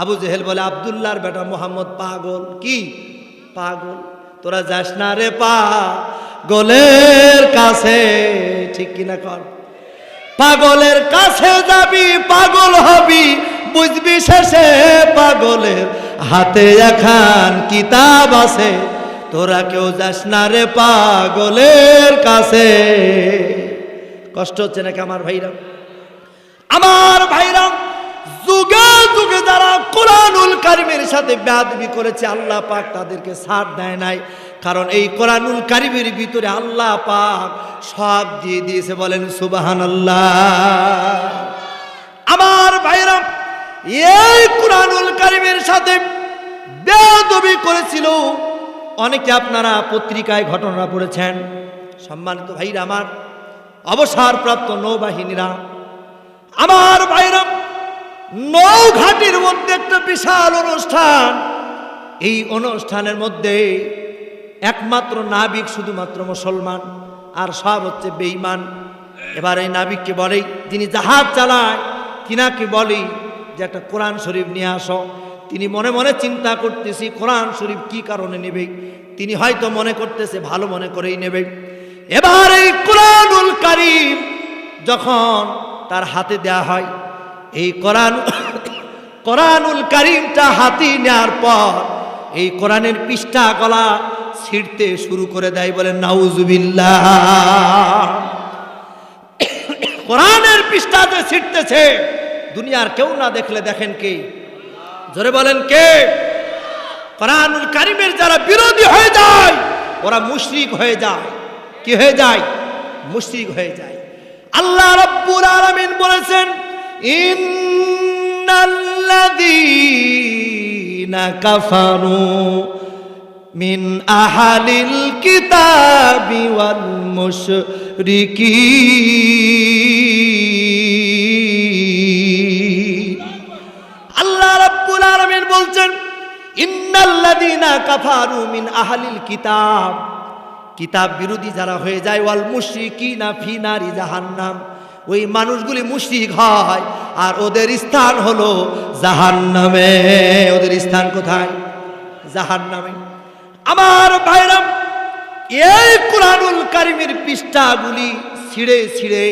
আবু জেহেল বলে, আবদুল্লাহর বেটা মোহাম্মদ পাগল। কি? পাগল। তোরা যাস না রে পা, গোলের কাছে। ঠিক কিনা কর। পাগলের কাছে যাবি, পাগল হবি, বুঝবি শেষে পাগলের হাতে এখান কিতাব আছে। তোরা কেউ যাস না রে পাগলের কাছে। কষ্ট হচ্ছে নাকি আমার ভাইরা? আমার ভাইরা যুগে যুগে যারা কোরআনুল কারিমের সাথে বেয়াদবি করেছে, আল্লাহ পাক তাদেরকে ছাড় দেয় নাই। কারণ এই কোরআনুল কারিমের ভিতরে আল্লাহ পাক সব দিয়ে দিয়েছে, বলেন সুবাহান আল্লাহ আমার ভাইরা, এই কোরআনুল কারিমের সাথে বেয়াদবি করেছিল। অনেকে আপনারা পত্রিকায় ঘটনা পড়েছেন। সম্মানিত ভাইরা আমার, অবসরপ্রাপ্ত নৌবাহিনীরা, আমার ভাইরা নৌঘাটির মধ্যে একটা বিশাল অনুষ্ঠান। এই অনুষ্ঠানের মধ্যে একমাত্র নাবিক শুধুমাত্র মুসলমান, আর সব হচ্ছে বেঈমান। এবার এই নাবিককে বলেই যিনি জাহাজ চালায়, তিনাকে বলেই যে একটা কোরআন শরীফ নিয়ে আসো। তিনি মনে মনে চিন্তা করতেছি, কোরআন শরীফ কি কারণে নেবে? তিনি হয়তো মনে করতেছে, ভালো মনে করেই নেবে। এবার এই কোরআনুল কারিম যখন তার হাতে দেয়া হয় এই কোরআন, কোরআনুল কারিমটা হাতি নেওয়ার পর এই কোরআনের পৃষ্ঠা গলা ছিঁড়তে শুরু করে দেয়, বলে, নাউজুবিল্লাহ। কোরআনের পৃষ্ঠাতে ছিঁড়তেছে, দুনিয়ার কেউ না দেখলে দেখেন কে? জোরে বলেন কে? কোরআনুল কারিমের যারা বিরোধী হয়ে যায়, ওরা মুশরিক হয়ে যায়। কি হয়ে যায়? মুশরিক হয়ে যায়। আল্লাহ রব্বুল আলামিন বলেছেন ইন্নাল্লাযীনা কাফারু মিন আহালিল কিতাবি ওয়াল মুশরিকিন। আল্লাহ রাব্বুল আলামিন বলছেন, ইন্নাল্লাযীনা কাফারু মিন আহলিল কিতাব। কিতাব বিরোধী যারা হয়ে যায়, ওয়াল মুশরিকিনা ফি নারি জাহান্নাম। ওই মানুষগুলি মুশরিক হয়। আর ওদের স্থান হলো জাহান্নামে। ওদের স্থান কোথায়? জাহান্নামে। আমার ভাইরাম, এই কোরআনুল কারিমের পৃষ্ঠাগুলি ছিঁড়ে ছিঁড়ে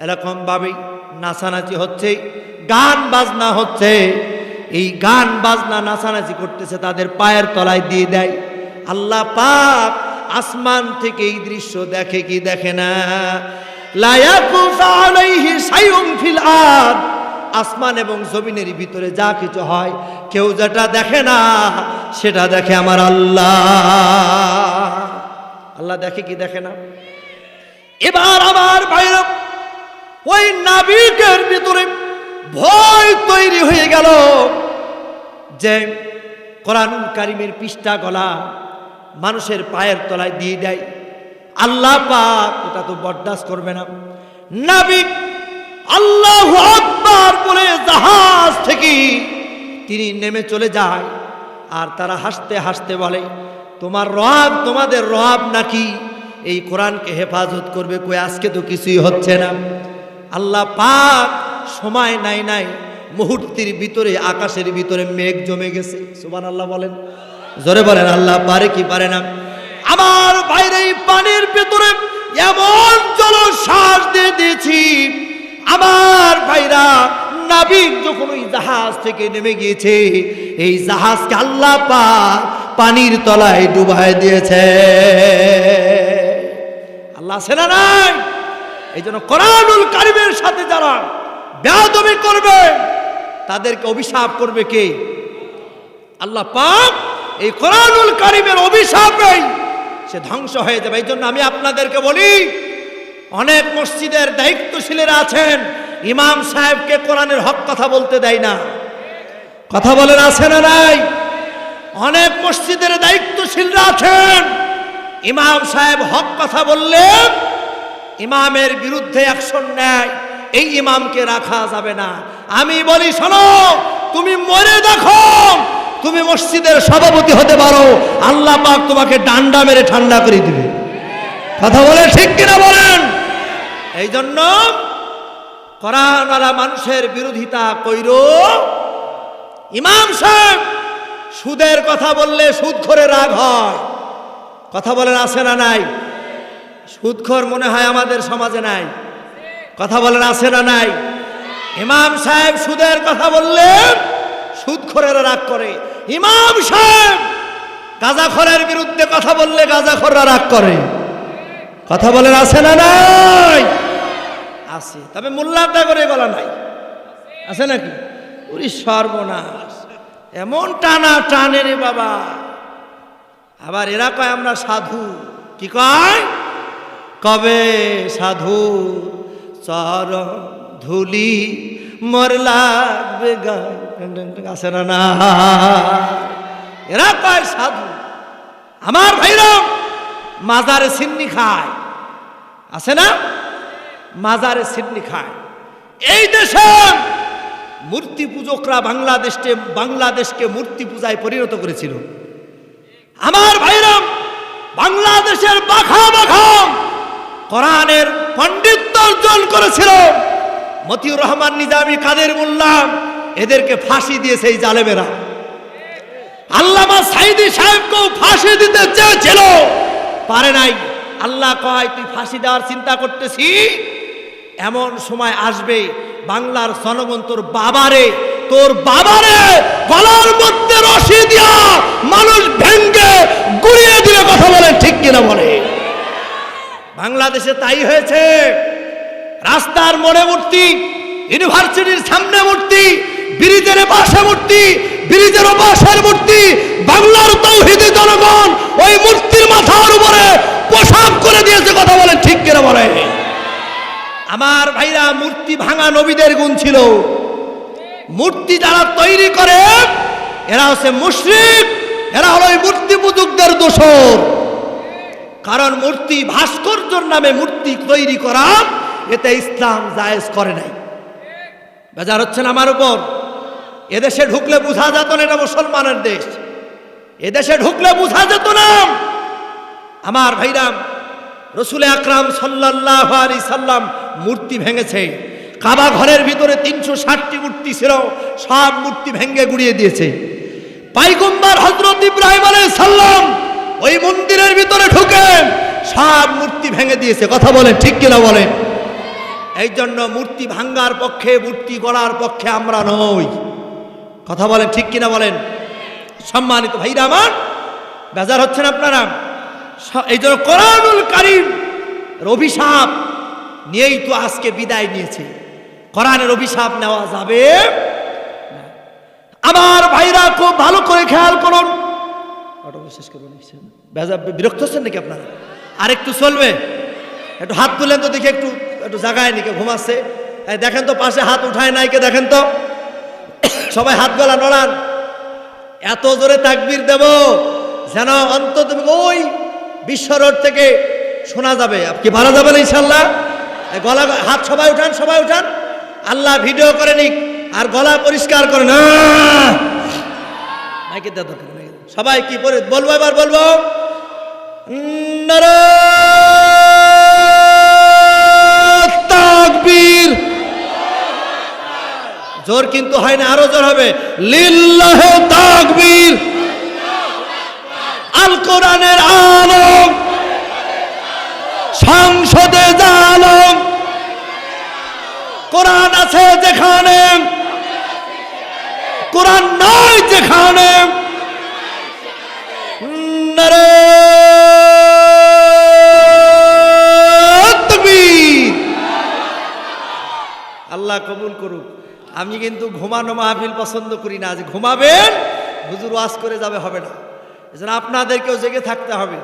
এরকম ভাবে নাচানাচি হচ্ছে, গান বাজনা হচ্ছে। এই গান বাজনা নাচানাচি করতেছে তাদের পায়ের তলায় দিয়ে দেয়। আল্লাহ পাক আসমান থেকে এই দৃশ্য দেখে কি দেখে না? আসমান এবং জমিনের ভিতরে যা কিছু হয়, কেউ যেটা দেখে না, সেটা দেখে আমার আল্লাহ। আল্লাহ দেখে কি দেখে না? এবার আমার বাইরে ওই নাবিকের ভিতরে ভয় তৈরি হয়ে গেল যে কোরআন কারিমের পৃষ্ঠা গলা মানুষের পায়ের তলায় দিয়ে দেয়। আল্লাহ পাক, এটা তো বরদাস্ত করবে না। নাবিক আল্লাহ আকবার বলে জাহাজ থেকে তিনি নেমে চলে যায় আর তারা হাসতে হাসতে বলে, তোমার রব, তোমাদের রব নাকি এই কোরআনকে হেফাজত করবে? কই, আজকে তো কিছুই হচ্ছে না। আল্লাহ পাক সময় নাই নাই মুহূর্তের ভিতরে, আকাশের ভিতরে মেঘ জমে গেছে। সুবান আল্লাহ বলেন। জোরে বলেন, আল্লাহ পারে কি পারে না? আমার বাইরে পানির ভেতরে এমন জলশ্বাস দিয়ে দিয়েছি, আমার ভাইরা নাবিক যখন ওই জাহাজ থেকে নেমে গিয়েছে, এই জাহাজকে আল্লাহ পাক পানির তলায় ডুবাই দিয়েছে। আল্লাহ সেনা নাই? এই জন্য কোরআনুল কারিমের সাথে যারা বেয়াদবি করবে, তাদেরকে অভিশাপ করবে কে? আল্লাহ পাক এই কোরআনুল কারিমের অভিশাপ অভিশাপেই সে ধ্বংস হয়ে যাবে এই জন্য আমি আপনাদেরকে বলি, অনেক মসজিদের দায়িত্বশীলেরা আছেন, ইমাম সাহেবকে কোরআনের হক কথা বলতে দেয় না। কথা বলেন আছে না নাই? অনেক মসজিদের দায়িত্বশীলরা আছেন, ইমাম সাহেব হক কথা বললেন ইমামের বিরুদ্ধে অ্যাকশন নেয়, এই ইমামকে রাখা যাবে না। আমি বলি, শোনো, তুমি মরে দেখো তুমি মসজিদের সভাপতি হতে পারো, আল্লাহ পাক তোমাকে ডান্ডা মেরে ঠান্ডা করে দিবে। কথা বলে ঠিক কিনা বলেন? এই জন্য কোরআনওয়ালা মানুষের বিরোধিতা কইর। ইমাম সাহেব, সুদের কথা বললে সুদ করে রাগ হয়। কথা বলেন আছে না নাই? সুদখোর মনে হয় আমাদের সমাজে নাই। কথা বলেন আছে না নাই? ইমাম সাহেব সুদের কথা বললে সুদখোরেরা রাগ করে। ইমাম সাহেব, গাজাখরের বিরুদ্ধে কথা বললে গাজাখররা রাগ করে। কথা বলেন আছে না নাই? আছে। তবে মোল্লাটা করে গলা নাই। আছে নাকি? উরি সর্বনাশ। এমন টানা টানে রে বাবা। আবার এরা কয়, আমরা সাধু। কি কয়? কবে? সাধু। চর ধুলি, মর লাগবে আছে না না। এরা কয়, সাধু, আমার ভাইরা মাজারে সিন্নি খায়। আছে না? মাজারে সিন্নি খায়। এই দেশে মূর্তি পূজকরা বাংলাদেশকে বাংলাদেশকে মূর্তি পূজায় পরিণত করেছিল। আমার ভাইরাম বাংলাদেশের বাখা বাখা কোরআনের পণ্ডিত্য অর্জন করেছিল। মতিউর রহমান নিজামী কাদের মোল্লা এদেরকে ফাঁসি দিয়েছে এই জালেমেরা। আল্লামা সাইদি সাহেবকেও ফাঁসি দিতে চেয়েছিল। পারে নাই। আল্লাহ কয়, তুই ফাঁসি দেওয়ার চিন্তা করতেছি। এমন সময় আসবে বাংলার জনগণ তোর বাবারে তোর বাবারে গলার মধ্যে রশি দিয়া মানুষ ভেঙ্গে গুড়িয়ে দিলে কথা বলে ঠিক কিনা বলে। বাংলাদেশে তাই হয়েছে। রাস্তার মোড়ে মূর্তি, ইউনিভার্সিটির সামনে ব্রিজের পাশে মূর্তি, ব্রিজের পাশের মূর্তি, বাংলার তৌহিদি জনগণ ওই মূর্তির মাথার উপরে পোশাক করে দিয়েছে কথা বলে ঠিক কেন বলে? আমার ভাইরা, মূর্তি ভাঙা নবীদের গুণ ছিল। মূর্তি যারা তৈরি করে, এরা হচ্ছে মুশরিক, এরা হলো ওই মূর্তি পূজকদের দোষর। কারণ মূর্তি ভাস্কর্যর নামে মূর্তি তৈরি করা, এতে ইসলাম জায়েজ করে নাই। বেজার হচ্ছেন আমার উপর। এদেশে ঢুকলে বোঝা যেত না এটা মুসলমানের দেশ। এদেশে ঢুকলে বোঝা যেত না। আমার ভাইরাম, রসুল আকরাম সাল্লাহ আলি সাল্লাম মূর্তি ভেঙেছে। কাবা ঘরের ভিতরে তিনশো ষাটটি মূর্তি ছিল, সব মূর্তি ভেঙে গুড়িয়ে দিয়েছে। পাইগম্বার হজরত ইব্রাহিম আলাই সাল্লাম ওই মন্দিরের ভিতরে ঢুকে সব মূর্তি ভেঙে দিয়েছে। কথা বলে ঠিক কিনা বলেন? এই জন্য মূর্তি ভাঙ্গার পক্ষে, মূর্তি গড়ার পক্ষে আমরা নই। কথা বলেন, ঠিক কিনা বলেন? সম্মানিত ভাইরা আমার, বেজার হচ্ছেন আপনারা। এই জন্য কোরআনুল কারিম অভিশাপ নিয়েই তো আজকে বিদায় নিয়েছে। কোরআনের অভিশাপ নেওয়া যাবে। আমার ভাইরা খুব ভালো করে খেয়াল করুন। বিরক্ত হচ্ছেন নাকি আপনারা? আর একটু চলবে। একটু হাত তুলেন তো দেখে, একটু একটু জাগায় নাকি ঘুমাচ্ছে। দেখেন তো, পাশে হাত উঠায় নাইকে দেখেন তো। সবাই হাত গলা নড়ান। এত জোরে তাকবির দেব যেন অন্তত ওই বিশ্ব রোড থেকে শোনা যাবে। মারা যাবে না ইনশাল্লাহ গলা হাত সবাই উঠান সবাই উঠান। আল্লাহ ভিডিও করে নিক, আর গলা পরিষ্কার করে না সবাই কি বলব এবার বলব? নারায়ণ! জোর কিন্তু হয় না, আরও জোর হবে। আল কোরআনের আলম সংসদে জালম কোরআন আছে যেখানে। কোরআন নয় যেখানে। আল্লাহ কবুল করুক। আমি কিন্তু ঘুমানো মাহফিল পছন্দ করি না। যে ঘুমাবেন, হুজুর ওয়াজ করে যাবে, হবে না। এজন্য আপনাদেরকেও জেগে থাকতে হবে।